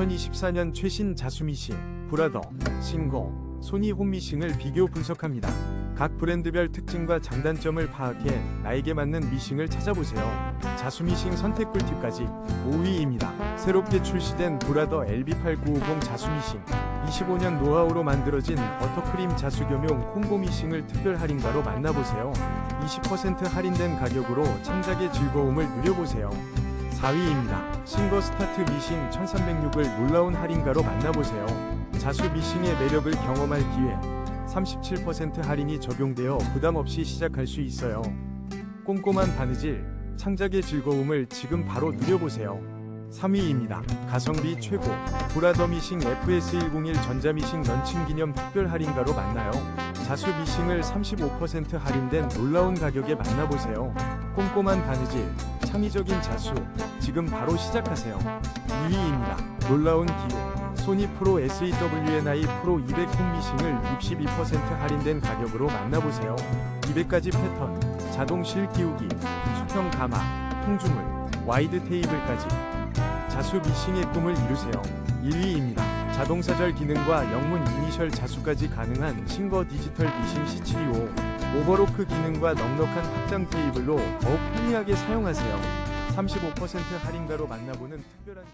2024년 최신 자수미 싱, 브라더, 싱거, 소니 홈미싱을 비교 분석합니다. 각 브랜드별 특징과 장단점을 파악해 나에게 맞는 미싱을 찾아보세요. 자수미싱 선택 꿀팁까지 5위입니다. 새롭게 출시된 브라더 LB8950 자수미싱 25년 노하우로 만들어진 버터크림 자수겸용 콤보 미싱을 특별 할인가로 만나보세요. 20% 할인된 가격으로 창작의 즐거움을 누려보세요. 4위입니다. 싱거 스타트 미싱 1306을 놀라운 할인가로 만나보세요. 자수 미싱의 매력을 경험할 기회. 37% 할인이 적용되어 부담 없이 시작할 수 있어요. 꼼꼼한 바느질, 창작의 즐거움을 지금 바로 누려보세요. 3위입니다. 가성비 최고. 브라더 미싱 FS101 전자미싱 런칭 기념 특별 할인가로 만나요. 자수 미싱을 35% 할인된 놀라운 가격에 만나보세요. 꼼꼼한 바느질, 창의적인 자수, 지금 바로 시작하세요. 2위입니다. 놀라운 기회. 소니 프로 SEWNI 프로 200 홈미싱을 62% 할인된 가격으로 만나보세요. 200가지 패턴, 자동 실 끼우기, 수평 가마, 통주물, 와이드 테이블까지 자수 미싱의 꿈을 이루세요. 1위입니다. 자동 사절 기능과 영문 이니셜 자수까지 가능한 싱거 디지털 미싱 C725 오버로크 기능과 넉넉한 확장 테이블로 더욱 편리하게 사용하세요. 35% 할인가로 만나보는 특별한